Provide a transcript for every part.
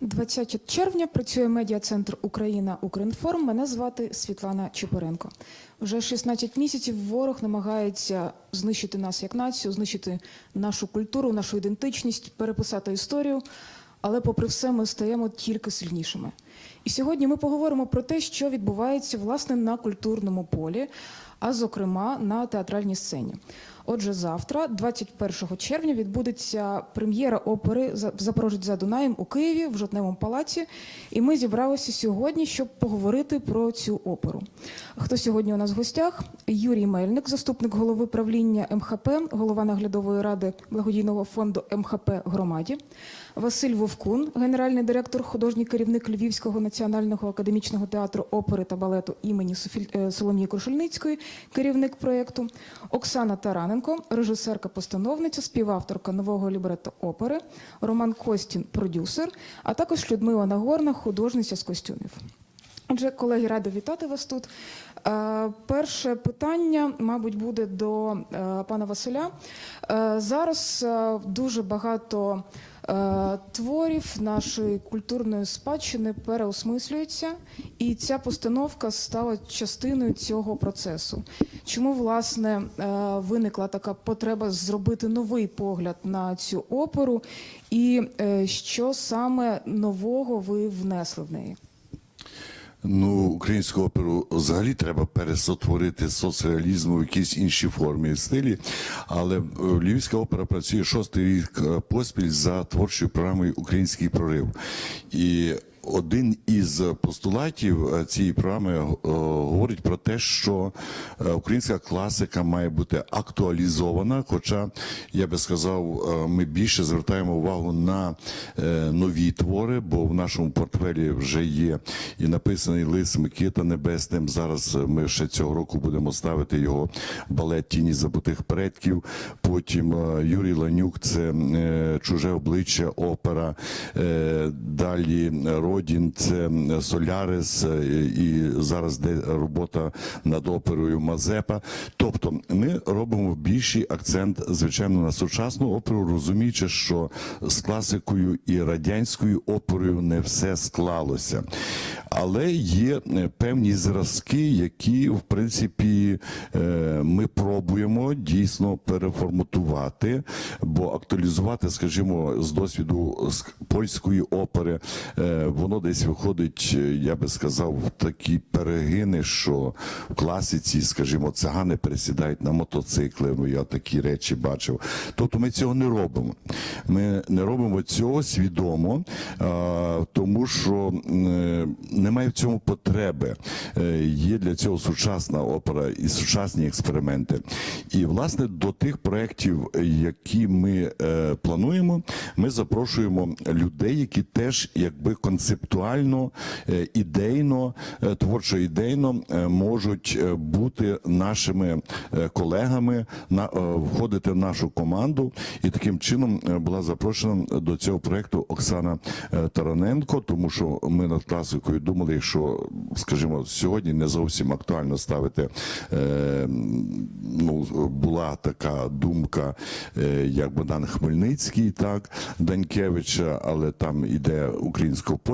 20 червня працює медіа-центр Україна Укрінформ. Мене звати Світлана Чепуренко. Вже 16 місяців ворог намагається знищити нас як націю, знищити нашу культуру, нашу ідентичність, переписати історію. Але, попри все, ми стаємо тільки сильнішими. І сьогодні ми поговоримо про те, що відбувається власне на культурному полі, а зокрема на театральній сцені. Отже, завтра, 21 червня, відбудеться прем'єра опери «За- Запорожець за Дунаєм у Києві в Жовтневому палаці. І ми зібралися сьогодні, щоб поговорити про цю оперу. Хто сьогодні у нас в гостях? Юрій Мельник, заступник голови правління МХП, голова наглядової ради благодійного фонду МХП громаді. Василь Вовкун, генеральний директор, художній керівник Львівського національного академічного театру опери та балету імені е, Соломії Крушельницької, керівник проєкту. Оксана Тараненко, режисерка-постановниця, співавторка нового лібретто опери. Роман Костін, продюсер, а також Людмила Нагорна, художниця з костюмів. Отже, колеги, рада вітати вас тут. Е, Перше питання, мабуть, буде до е, пана Василя. Зараз дуже багато творів нашої культурної спадщини переосмислюється, і ця постановка стала частиною цього процесу. Чому власне е, виникла така потреба зробити новий погляд на цю оперу, і е, що саме нового ви внесли в неї? Ну, українську оперу взагалі треба пересотворити соцреалізму в якійсь іншій формі і стилі. Але е, Львівська опера працює шостий рік е, поспіль за творчою програмою Український прорив. І один із постулатів е, цієї програми е, говорить про те, що е, українська класика має бути актуалізована. Хоча я би сказав, ми більше звертаємо увагу на нові твори, бо в нашому портфелі вже є і написаний лист Микита Небесним. Зараз ми ще цього року будемо ставити його балет Тіні забутих предків. Потім Юрій Ланюк, це чуже обличчя, опера. Далі Родін, це Солярис, е, і зараз де робота над оперою Мазепа. Тобто, ми робимо більший акцент, звичайно, на сучасну оперу, розуміючи, що з класикою і радянською оперою не все склалося. Але є е, певні зразки, які в принципі е, ми пробуємо дійсно переформатувати, бо актуалізувати, скажімо, з досвіду польської опери, воно десь виходить, е, я би сказав, такі перегини, що в класиці, скажімо, цигани пересідають на мотоцикли. Ну я такі речі бачив. Тобто ми цього не робимо. Ми не робимо цього свідомо, тому що е, немає в цьому потреби. Е, Є для цього сучасна опера і сучасні експерименти. І власне до тих проєктів, які ми е, плануємо, ми запрошуємо людей, які теж якби концептуально, е, ідейно, е, творчо ідейно е, можуть бути нашими колегами, входити в нашу команду. І таким чином була запрошена до цього проекту Оксана Тараненко, тому що ми над класикою думали, що, скажімо, сьогодні не зовсім актуально ставити. Ну, була така думка, як Богдан Хмельницький, так, Данькевича, але там іде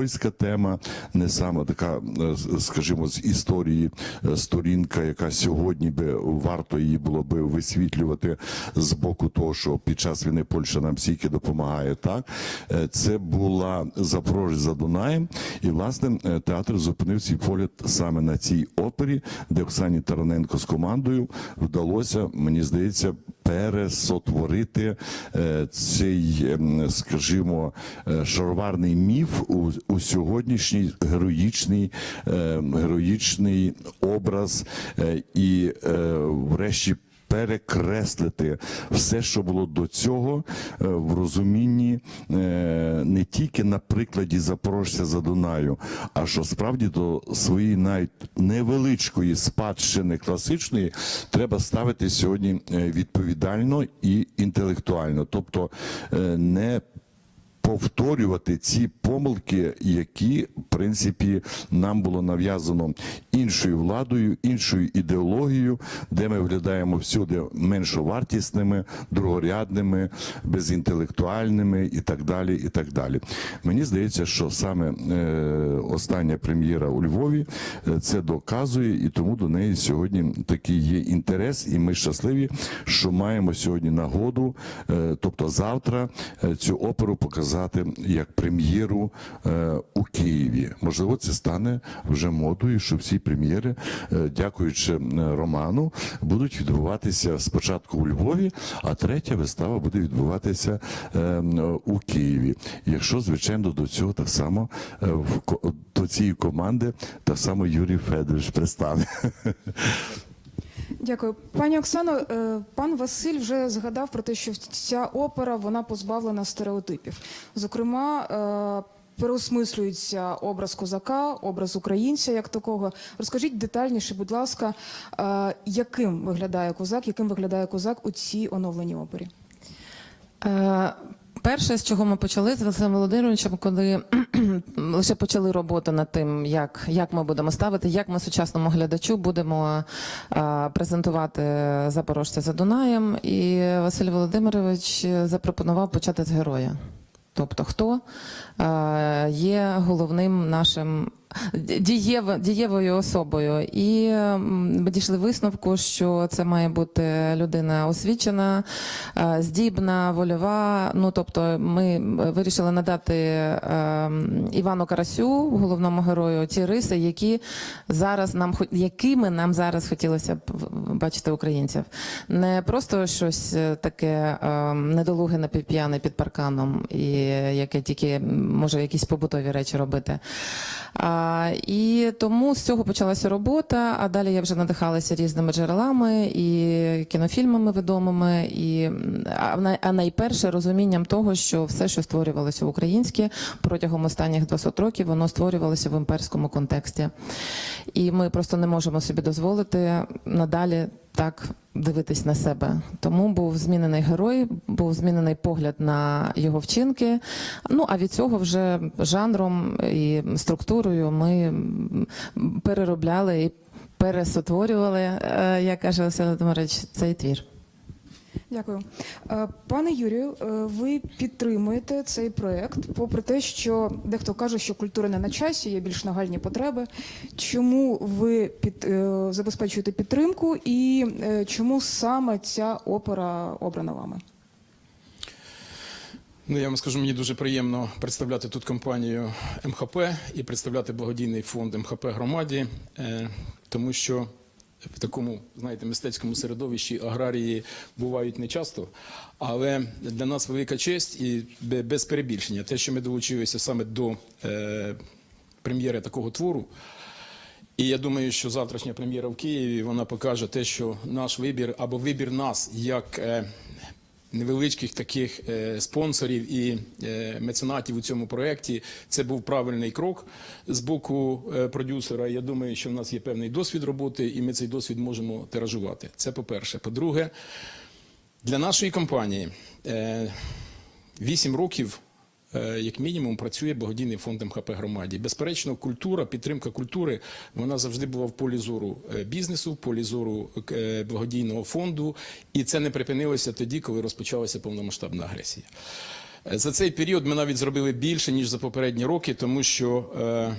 українсько-польська тема, не саме така, е, скажімо, з історії е, сторінка, яка сьогодні би варто її було би висвітлювати з боку того, що під час війни Польща нам стільки допомагає. Так Е, це була Запорожець за Дунаєм, і власне театр зупинив свій погляд саме на цій опері, де Оксані Тараненко з командою вдалося, мені здається, пересотворити е, цей, ем, скажімо, е, шароварний міф у, у сьогоднішній героїчний, е, героїчний образ е, і, врешті, перекреслити все, що було до цього, е, в розумінні е, не тільки на прикладі Запорожця за Дунаю, а що справді до своєї навіть невеличкої спадщини класичної треба ставити сьогодні е, відповідально і інтелектуально, тобто не повторювати ці помилки, які в принципі нам було нав'язано іншою владою, іншою ідеологією, де ми виглядаємо всюди меншовартісними, другорядними, безінтелектуальними і так далі. І так далі. Мені здається, що саме е, остання прем'єра у Львові е, це доказує, і тому до неї сьогодні такий є інтерес, і ми щасливі, що маємо сьогодні нагоду, е, тобто завтра, цю оперу показати як прем'єру е, у Києві. Можливо, це стане вже модою, що всі прем'єри, е, дякуючи Роману, будуть відбуватися спочатку у Львові, а третя вистава буде відбуватися е, у Києві. Якщо, звичайно, до цього так само до цієї команди так само Юрій Федорович пристане. Дякую, пані Оксано. е, Пан Василь вже згадав про те, що ця опера вона позбавлена стереотипів. Зокрема, е, переосмислюється образ козака, образ українця як такого. Розкажіть детальніше, будь ласка, е, яким виглядає козак, яким виглядає козак у цій оновленій опері? Перше, з чого ми почали з Василем Володимировичем, коли лише почали роботу над тим, як, як ми будемо ставити, як ми сучасному глядачу будемо е, презентувати запорожця за Дунаєм. І Василь Володимирович запропонував почати з героя. Тобто, хто е, є головним нашим дієв, дієвою особою. І ми дійшли висновку, що це має бути людина освічена, е, здібна, вольова. Ну тобто, ми вирішили надати е, Івану Карасю, головному герою, ті риси, які зараз нам якими нам зараз хотілося б бачити українців. Не просто щось е, таке е, недолуге напівп'яне під парканом, і яке тільки може якісь побутові речі робити. І тому з цього почалася робота. А далі я вже надихалася різними джерелами і кінофільмами відомими, і а, а найперше розумінням того, що все, що створювалося українське протягом останніх 200 років, воно створювалося в імперському контексті. І ми просто не можемо собі дозволити надалі так дивитись на себе. Тому був змінений герой, був змінений погляд на його вчинки. Ну а від цього вже жанром і структурою ми переробляли і пересотворювали, е, як каже Василь Володимирович, цей твір. Дякую. Е, Пане Юрію, е, ви підтримуєте цей проект, попри те, що дехто каже, що культура не на часі, є більш нагальні потреби. Чому ви під, е, забезпечуєте підтримку і чому саме ця опера обрана вами? Ну, я вам скажу, мені дуже приємно представляти тут компанію МХП і представляти благодійний фонд МХП громаді, тому що в такому, знаєте, мистецькому середовищі аграрії бувають не часто, але для нас велика честь і без перебільшення. Те, що ми долучилися саме до е, прем'єри такого твору. І я думаю, що завтрашня прем'єра в Києві вона покаже те, що наш вибір або вибір нас як е, невеличких таких е, спонсорів і е, меценатів у цьому проєкті, це був правильний крок з боку е, продюсера. Я думаю, що в нас є певний досвід роботи, і ми цей досвід можемо тиражувати. Це по-перше. По-друге, для нашої компанії е, 8 років. Е, Як мінімум працює благодійний фонд МХП громаді. Безперечно, культура, підтримка культури вона завжди була в полі зору е, бізнесу, в полі зору е, благодійного фонду, і це не припинилося тоді, коли розпочалася повномасштабна агресія. За цей період ми навіть зробили більше ніж за попередні роки, тому що.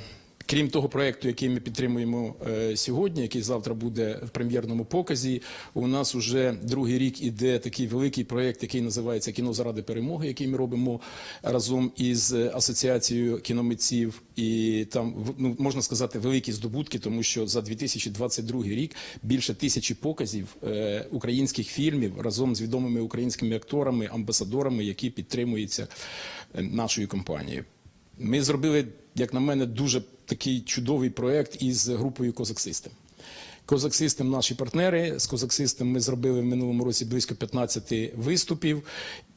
Крім того проекту, який ми підтримуємо е, сьогодні, який завтра буде в прем'єрному показі, у нас уже другий рік іде такий великий проект, який називається Кіно заради перемоги, який ми робимо разом із асоціацією кіномитців. І там ну, можна сказати великі здобутки, тому що за 2022 рік більше тисячі показів е, українських фільмів разом з відомими українськими акторами, амбасадорами, які підтримуються е, нашою компанією. Ми зробили, як на мене, дуже такий чудовий проект із групою Козак Систем. Козак Систем наші партнери. З Козак Систем ми зробили в минулому році близько 15 виступів.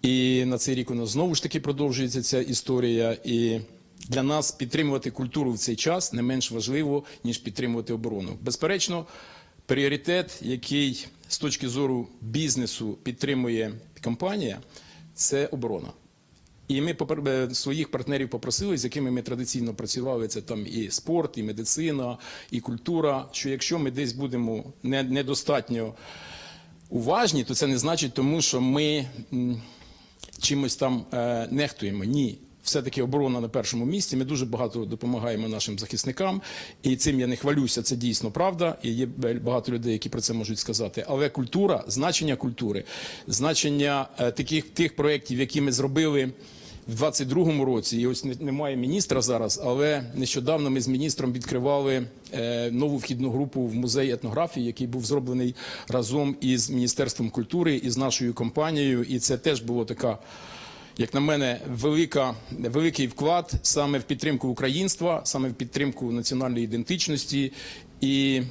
І на цей рік у нас знову ж таки продовжується ця історія. І для нас підтримувати культуру в цей час не менш важливо, ніж підтримувати оборону. Безперечно, пріоритет, який з точки зору бізнесу підтримує компанія, це оборона. І ми е, своїх партнерів попросили, з якими ми традиційно працювали. Це там і спорт, і медицина, і культура. Що якщо ми десь будемо недостатньо уважні, то це не значить тому, що ми чимось там е, нехтуємо. Ні. Все-таки оборона на першому місці. Ми дуже багато допомагаємо нашим захисникам, і цим я не хвалюся. Це дійсно правда. І є багато людей, які про це можуть сказати. Але культура, значення культури, значення е, таких тих проєктів, які ми зробили в 22-му році. І ось немає міністра зараз, але нещодавно ми з міністром відкривали е, нову вхідну групу в музей етнографії, який був зроблений разом із міністерством культури і з нашою компанією. І це теж було така. Як на мене, велика, великий вклад саме в підтримку українства, саме в підтримку національної ідентичності. І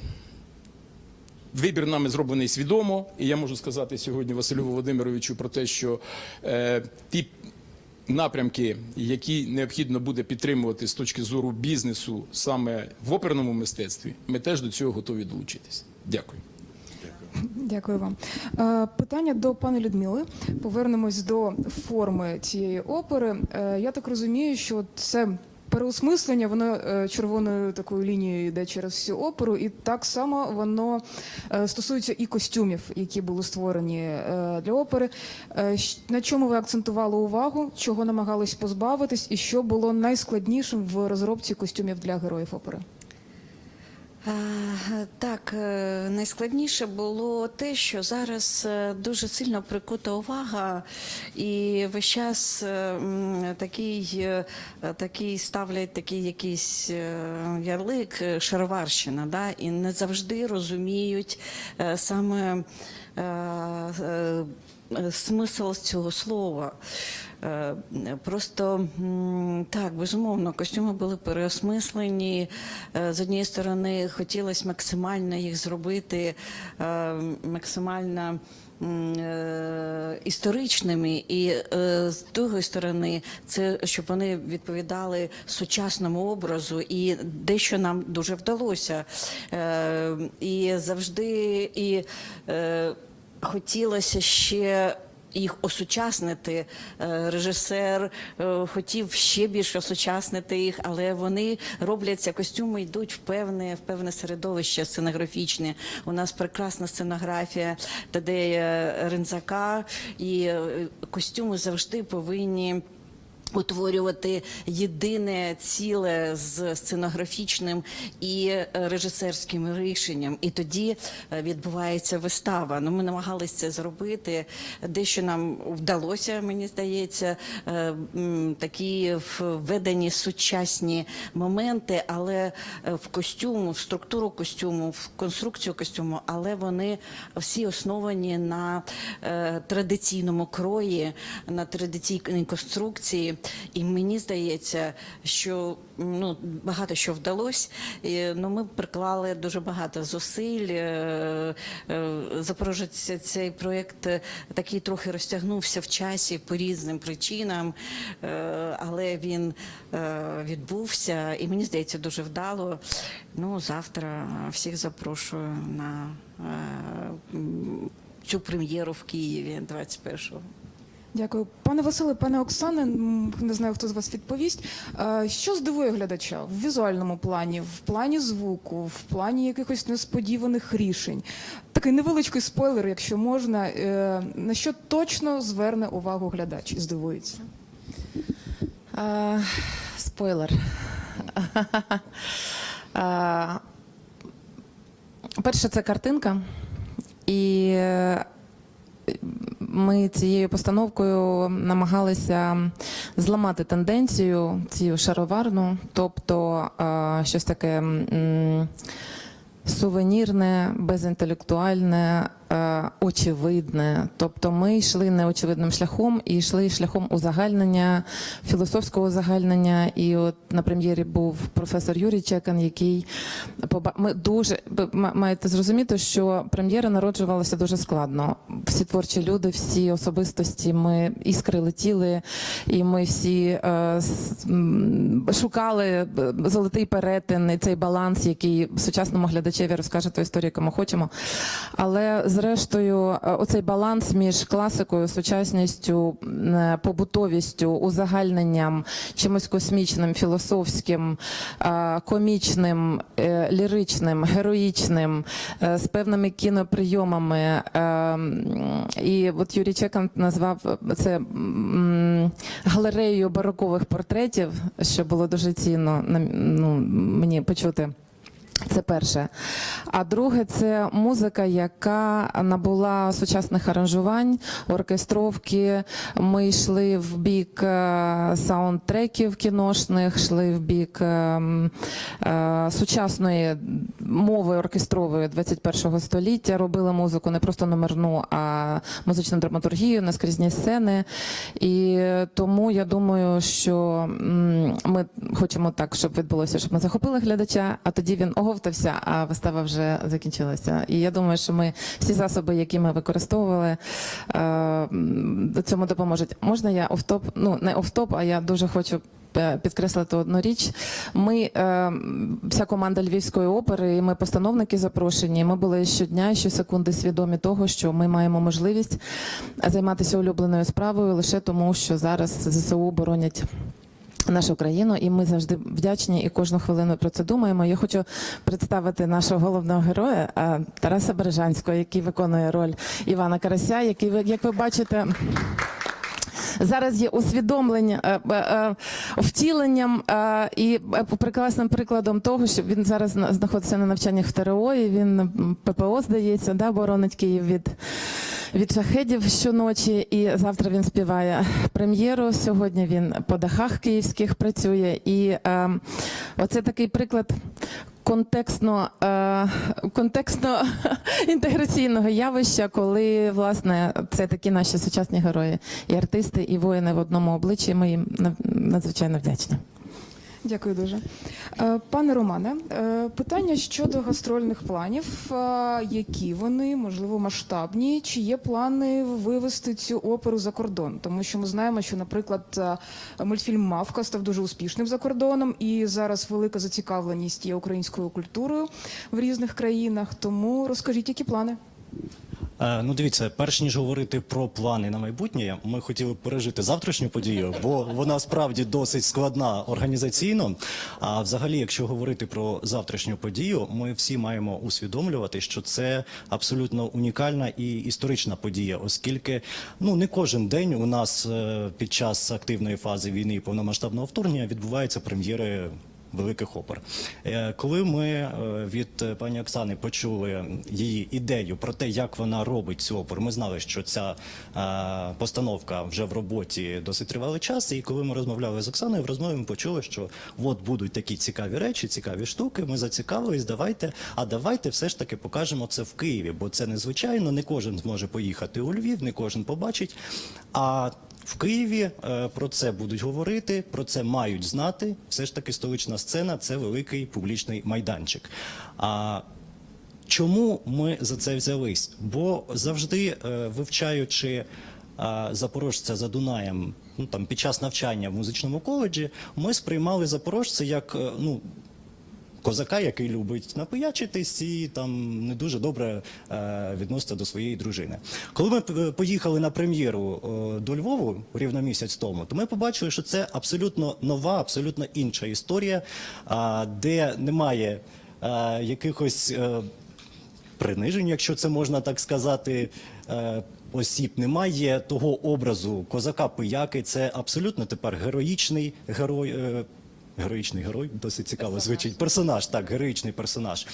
вибір нами зроблений свідомо. І я можу сказати сьогодні Василю Володимировичу про те, що е, ті напрямки, які необхідно буде підтримувати з точки зору бізнесу саме в оперному мистецтві, ми теж до цього готові долучитись. Дякую. Дякую вам. Е, Питання до пані Людмили. Повернемось до форми цієї опери. Е, Я так розумію, що це переосмислення, воно е, червоною такою лінією йде через всю оперу, і так само воно е, стосується і костюмів, які були створені е, для опери. На чому ви акцентували увагу, чого намагались позбавитись, і що було найскладнішим в розробці костюмів для героїв опери? Е, Так, е, найскладніше було те, що зараз е, дуже сильно прикута увага, і весь час такий, такий ставлять такий якийсь ярлик шароварщина, да, і не завжди розуміють саме смисл цього слова. Е, Просто так, безумовно, костюми були переосмислені. Е, З однієї сторони, хотілося максимально їх зробити е, максимально. е, Історичними, і е, з другої сторони, це щоб вони відповідали сучасному образу, і дещо нам дуже вдалося. Е, І завжди і е, хотілося ще їх осучаснити. Е, Режисер е, хотів ще більше осучаснити їх, але вони робляться костюми, йдуть в певне, в певне середовище сценографічне. У нас прекрасна сценографія Тадея Рензака, і е, костюми завжди повинні. Утворювати єдине ціле з сценографічним і е, режисерським рішенням, і тоді е, відбувається вистава. Ну, ми намагалися це зробити. Дещо нам вдалося, мені здається, е, такі введені сучасні моменти, але в костюму, в структуру костюму, в конструкцію костюму, але вони всі основані на традиційному крої, на традиційній конструкції. І мені здається, що ну, багато що вдалося. Ну, ми приклали дуже багато зусиль. Е, е, Запорожець цей проєкт е, такий трохи розтягнувся в часі по різним причинам, але він відбувся, і мені здається, дуже вдало. Ну, завтра всіх запрошую на цю прем'єру в Києві 21-го. Дякую, пане Василе, пане Оксане. Не знаю, хто з вас відповість. Е, Що здивує глядача в візуальному плані, в плані звуку, в плані якихось несподіваних рішень? Такий невеличкий спойлер, якщо можна. Е, На що точно зверне увагу глядач і здивується? Е, Спойлер. Е, Перше, це картинка. І е, ми цією постановкою намагалися зламати тенденцію цю шароварну, тобто е, щось таке сувенірне, безінтелектуальне, очевидне. Тобто ми йшли неочевидним шляхом і йшли шляхом узагальнення, філософського узагальнення. І от на прем'єрі був професор Юрій Чекан, який ми дуже маєте зрозуміти, що прем'єра народжувалася дуже складно. Всі творчі люди, всі особистості, ми іскри летіли, і ми всі е, шукали е, золотий перетин, і цей баланс, який сучасному глядачеві розкаже ту історію, яку ми хочемо. Але зрештою, е, оцей баланс між класикою, сучасністю, е, побутовістю, узагальненням, чимось космічним, філософським, е, комічним, ліричним, героїчним, з певними кіноприйомами. І от Юрій Чекан назвав це галереєю барокових портретів, що було дуже цінно ну, мені почути. Це перше. А друге, це музика, яка набула сучасних аранжувань, оркестровки. Ми йшли в бік е, саундтреків кіношних, йшли в бік е, е, сучасної мови оркестрової 21-го століття. Робили музику не просто номерну, а музичну драматургію, наскрізні сцени. І тому я думаю, що ми хочемо так, щоб відбулося, щоб ми захопили глядача, а тоді він оговтався, а вистава вже закінчилася. І я думаю, що ми всі засоби, які ми використовували, е, цьому допоможуть. Можна я офтоп? Ну не офтоп, а я дуже хочу. е, Підкреслити одну річ. Ми, е, вся команда Львівської опери, і ми постановники запрошені. Ми були щодня, щосекунди свідомі того, що ми маємо можливість займатися улюбленою справою лише тому, що зараз ЗСУ боронять нашу країну, і ми завжди вдячні і кожну хвилину про це думаємо. Я хочу представити нашого головного героя е, Тараса Бережанського, який виконує роль Івана Карася, який ви, як ви бачите. Зараз є усвідомлення е, е, втіленням і прекрасним прикладом того, що він зараз знаходиться на навчаннях в ТРО, і він ППО здається, да, боронить Київ від. Від шахедів щоночі, і завтра він співає прем'єру. Сьогодні він по дахах київських працює. І е, оце такий приклад контекстно, е, контекстно інтеграційного явища, коли власне це такі наші сучасні герої, і артисти, і воїни в одному обличчі. Ми їм надзвичайно вдячні. Дякую дуже. Е, Пане Романе, е, питання щодо гастрольних планів. Е, Які вони, можливо, масштабні? Чи є плани вивести цю оперу за кордон? Тому що ми знаємо, що, наприклад, мультфільм Мавка став дуже успішним за кордоном, і зараз велика зацікавленість є українською культурою в різних країнах. Тому розкажіть, які плани? Е, Ну, дивіться, перш ніж говорити про плани на майбутнє, ми хотіли пережити завтрашню подію, бо вона справді досить складна організаційно. А взагалі, якщо говорити про завтрашню подію, ми всі маємо усвідомлювати, що це абсолютно унікальна і історична подія, оскільки ну не кожен день у нас е, під час активної фази війни і повномасштабного вторгнення відбуваються прем'єри великих опер. Е, Коли ми е, від е, пані Оксани почули її ідею про те, як вона робить цю оперу, ми знали, що ця постановка вже в роботі досить тривалий час. І коли ми розмовляли з Оксаною, в розмові ми почули, що от будуть такі цікаві речі, цікаві штуки. Ми зацікавились, давайте, а давайте все ж таки покажемо це в Києві, бо це незвичайно. Не кожен зможе поїхати у Львів, не кожен побачить. А в Києві е, про це будуть говорити, про це мають знати. Все ж таки, столична сцена це великий публічний майданчик. А чому ми за це взялись? Бо завжди е, вивчаючи е, запорожця за Дунаєм, ну там під час навчання в музичному коледжі, ми сприймали запорожця як ну. Козака, який любить напиячитись і там не дуже добре е, відноситься до своєї дружини. Коли ми поїхали на прем'єру е, до Львову рівно місяць тому, то ми побачили, що це абсолютно нова, абсолютно інша історія, а, де немає е, якихось е, принижень, якщо це можна так сказати. е, Осіб немає того образу козака пияки. Це абсолютно тепер героїчний герой. Героїчний герой, досить цікаво звучить. Персонаж, так, героїчний персонаж.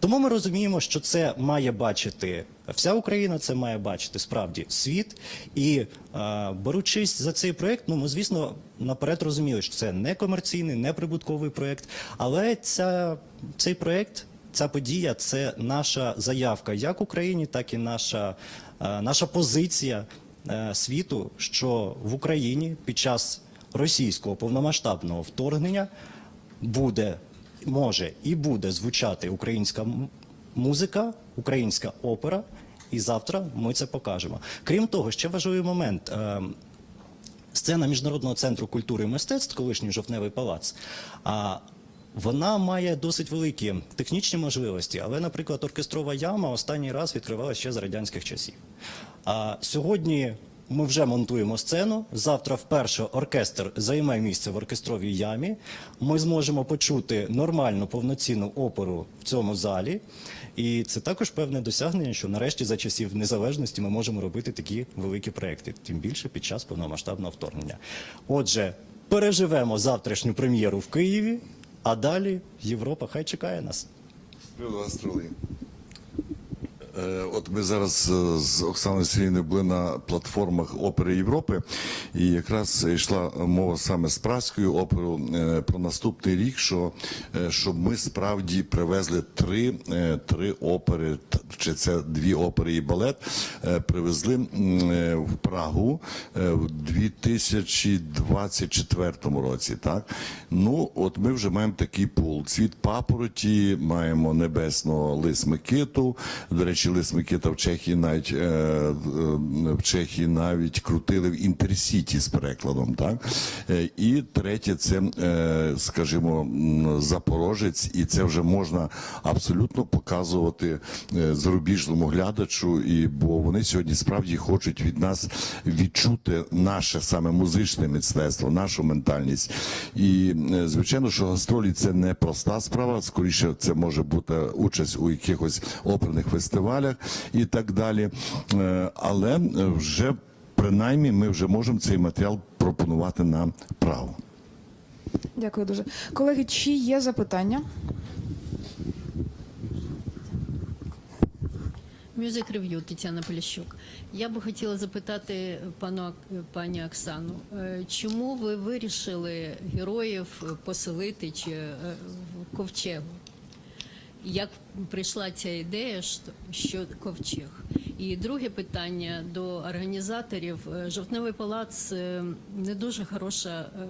Тому ми розуміємо, що це має бачити вся Україна, це має бачити справді світ. І е, беручись за цей проект, ну ми звісно наперед розуміли, що це не комерційний, не прибутковий проект, але ця, цей проект. Ця подія це наша заявка як Україні, так і наша, е, наша позиція е, світу, що в Україні під час російського повномасштабного вторгнення буде, може і буде звучати українська музика, українська опера. І завтра ми це покажемо. Крім того, ще важливий момент. Е, Сцена Міжнародного центру культури і мистецтв, колишній жовтневий палац, Вона має досить великі технічні можливості, але, наприклад, оркестрова яма останній раз відкривалася ще за радянських часів. А сьогодні ми вже монтуємо сцену. Завтра вперше оркестр займе місце в оркестровій ямі. Ми зможемо почути нормальну повноцінну оперу в цьому залі. І це також певне досягнення, що нарешті за часів незалежності ми можемо робити такі великі проекти, тим більше під час повномасштабного вторгнення. Отже, переживемо завтрашню прем'єру в Києві, а далі Європа хай чекає нас. Гастролі. Е, От ми зараз е, з Оксаною Сергійною були на платформах опери Європи, і якраз йшла мова саме з праською оперою е, про наступний рік, що е, щоб ми справді привезли три, е, три опери, чи це дві опери і балет, е, привезли е, в Прагу е, в 2024 році. Так ну от ми вже маємо такий пул. Цвіт папороті, маємо небесного лис Микиту. До речі, лис Микита в Чехії навіть е, е, в Чехії навіть крутили в інтерсіті з перекладом. Так Е, і третє, це скажімо, Запорожець, і це вже можна абсолютно показувати зарубіжному глядачу, і бо вони сьогодні справді хочуть від нас відчути наше саме музичне мистецтво, нашу ментальність. І звичайно, що гастролі це не проста справа. Скоріше, це може бути участь у якихось оперних фестивалях і так далі. Е, Але вже принаймні ми вже можемо цей матеріал пропонувати на право. Дякую дуже. Колеги, чи є запитання? Music Review, Тетяна Поліщук. Я би хотіла запитати пану пані Оксану, е, чому ви вирішили героїв поселити чи е, в ковчегу? Як прийшла ця ідея, що- ковчег? І друге питання до організаторів. Е, Жовтневий палац е, не дуже хороша е,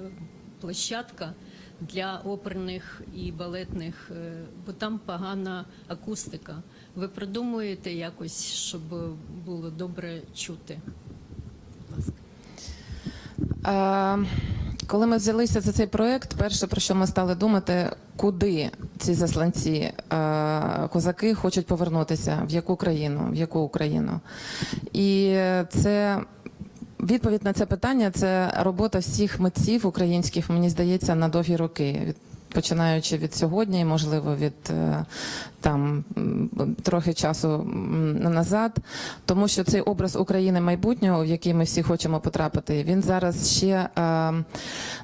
площадка для оперних і балетних, бо там погана акустика. Ви придумуєте якось, щоб було добре чути? Е, Коли ми взялися за цей проект, перше про що ми стали думати, куди ці засланці е, козаки хочуть повернутися, в яку країну, в яку Україну. І це відповідь на це питання це робота всіх митців українських, мені здається, на довгі роки. Починаючи від сьогодні, і, можливо, від е, там трохи часу назад, тому що цей образ України майбутнього, в який ми всі хочемо потрапити, він зараз ще е,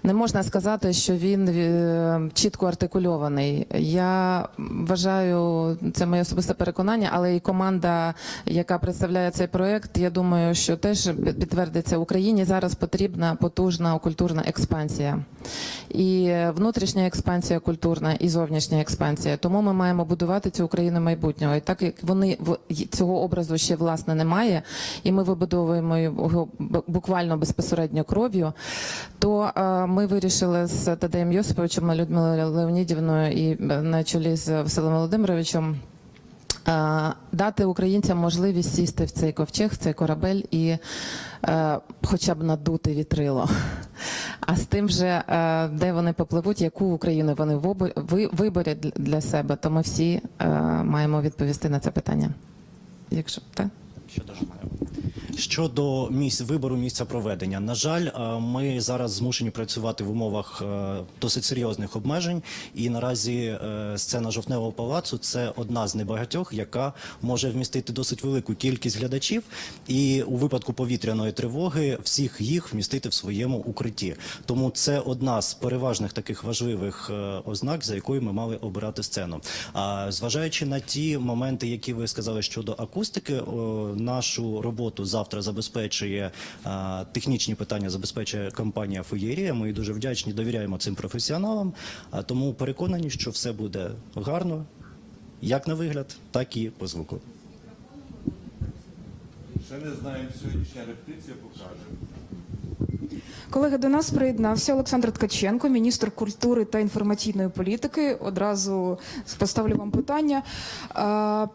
не можна сказати, що він е, чітко артикульований. Я вважаю, це моє особисте переконання, але і команда, яка представляє цей проект, я думаю, що теж підтвердиться Україні зараз потрібна потужна культурна експансія. І внутрішня експансія культурна, і зовнішня експансія. Тому ми маємо будувати цю Україну майбутнього. І так як вони цього образу ще власне немає, і ми вибудовуємо його буквально безпосередньо кров'ю, то е, ми вирішили з Тадеєм Йосиповичем, Людмилою Леонідівною і е, на чолі з Василем Володимировичем. Е, Дати українцям можливість сісти в цей ковчег, в цей корабель і е, хоча б надути вітрило. А з тим же, е, де вони попливуть, яку Україну вони виберуть для- себе, то ми всі маємо відповісти на це питання. Якщо так? Щодо Щодо місць вибору місця проведення, на жаль, е, ми зараз змушені працювати в умовах е, досить серйозних обмежень, і наразі е, сцена жовтневого палацу це одна з небагатьох, яка може вмістити досить велику кількість глядачів, і у випадку повітряної тривоги всіх їх вмістити в своєму укритті. Тому це одна з переважних таких важливих ознак, за якою ми мали обирати сцену. А зважаючи на ті моменти, які ви сказали щодо акустики, нашу роботу завтра забезпечує технічні питання, забезпечує компанія Феєрія. Ми дуже вдячні, довіряємо цим професіоналам. Тому переконані, що все буде гарно, як на вигляд, так і по звуку. Ще не знаємо, сьогоднішня репетиція покаже. Колеги, до нас приєднався Олександр Ткаченко, міністр культури та інформаційної політики. Одразу поставлю вам питання.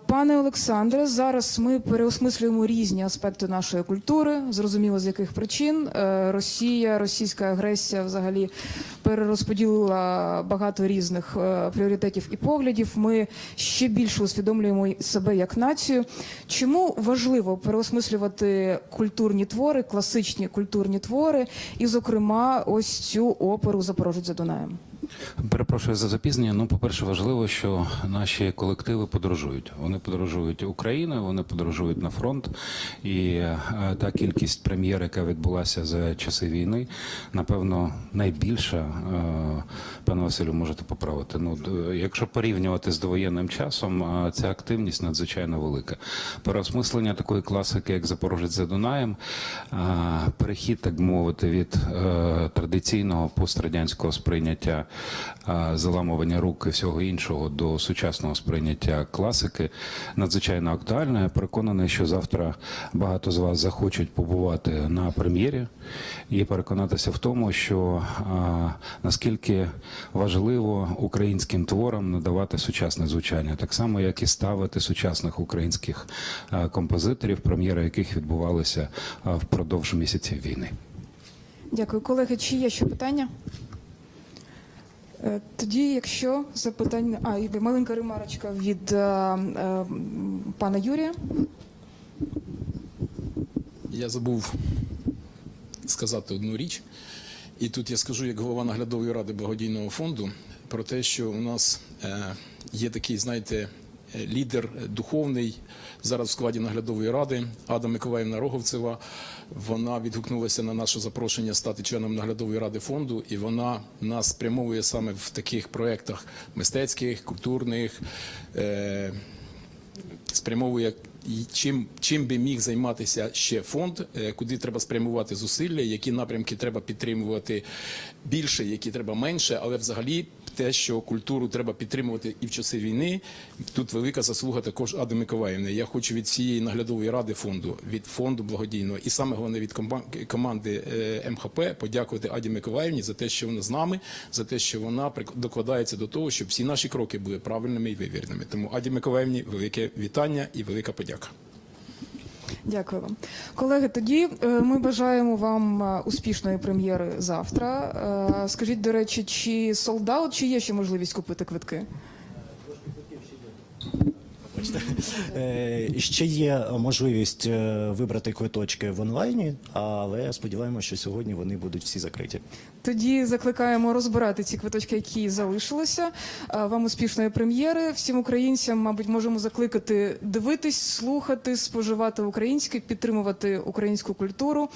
Пане Олександре, зараз ми переосмислюємо різні аспекти нашої культури, зрозуміло з яких причин. Е, Росія, російська агресія взагалі перерозподілила багато різних е, пріоритетів і поглядів. Ми ще більше усвідомлюємо себе як націю. Чому важливо переосмислювати культурні твори, класичні культурні твори, і, зокрема, ось цю оперу Запорожець за Дунаєм? Перепрошую за запізнення. Ну, по-перше, важливо, що наші колективи подорожують. Вони подорожують Україною, вони подорожують на фронт. І е, та кількість прем'єр, яка відбулася за часи війни, напевно, найбільша. Е, пане Василю, можете поправити. Ну, якщо порівнювати з довоєнним часом, е, ця активність надзвичайно велика. Переосмислення такої класики, як Запорожець за Дунаєм, перехід, так мовити, від традиційного пострадянського сприйняття заламування рук і всього іншого до сучасного сприйняття класики надзвичайно актуальна. Я переконаний, що завтра багато з вас захочуть побувати на прем'єрі і переконатися в тому, що е, наскільки важливо українським творам надавати сучасне звучання, так само як і ставити сучасних українських композиторів, прем'єри яких відбувалися впродовж місяців війни. Дякую, колеги. Чи є ще питання? Е, Тоді, якщо запитання, а і маленька ремарочка від а, а, пана Юрія. Я забув сказати одну річ, і тут я скажу як голова наглядової ради благодійного фонду про те, що у нас е, є такий, знаєте, е, лідер духовний зараз в складі наглядової ради Ада Миколаївна Роговцева. Вона відгукнулася на наше запрошення стати членом наглядової ради фонду, і вона нас спрямовує саме в таких проєктах мистецьких, культурних. Е, спрямовує чим, чим би міг займатися ще фонд, е, куди треба спрямувати зусилля, які напрямки треба підтримувати більше, які треба менше, але взагалі. Те, що культуру треба підтримувати і в часи війни, тут велика заслуга також Ади Миколаївни. Я хочу від всієї наглядової ради фонду, від фонду благодійного і саме головне від команди е, МХП подякувати Аді Миколаївні за те, що вона з нами, за те, що вона докладається до того, щоб всі наші кроки були правильними і вивірними. Тому Аді Миколаївні велике вітання і велика подяка. Дякую вам, колеги. Тоді е, ми бажаємо вам е, успішної прем'єри завтра. Е, Скажіть, до речі, чи солдат, чи є ще можливість купити квитки? Е, Ще є можливість е, вибрати квиточки в онлайні, але сподіваємося, що сьогодні вони будуть всі закриті. Тоді закликаємо розбирати ці квиточки, які залишилися. Е, Вам успішної прем'єри. Всім українцям, мабуть, можемо закликати дивитись, слухати, споживати українське, підтримувати українську культуру.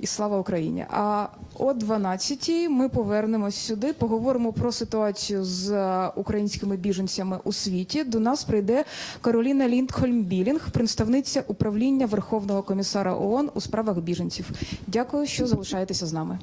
І слава Україні! А о 12-й ми повернемось сюди, поговоримо про ситуацію з українськими біженцями у світі. До нас прийде Кароліна Ліндхольм-Білінг, представниця управління Верховного комісара ООН у справах біженців. Дякую, що залишаєтеся з нами.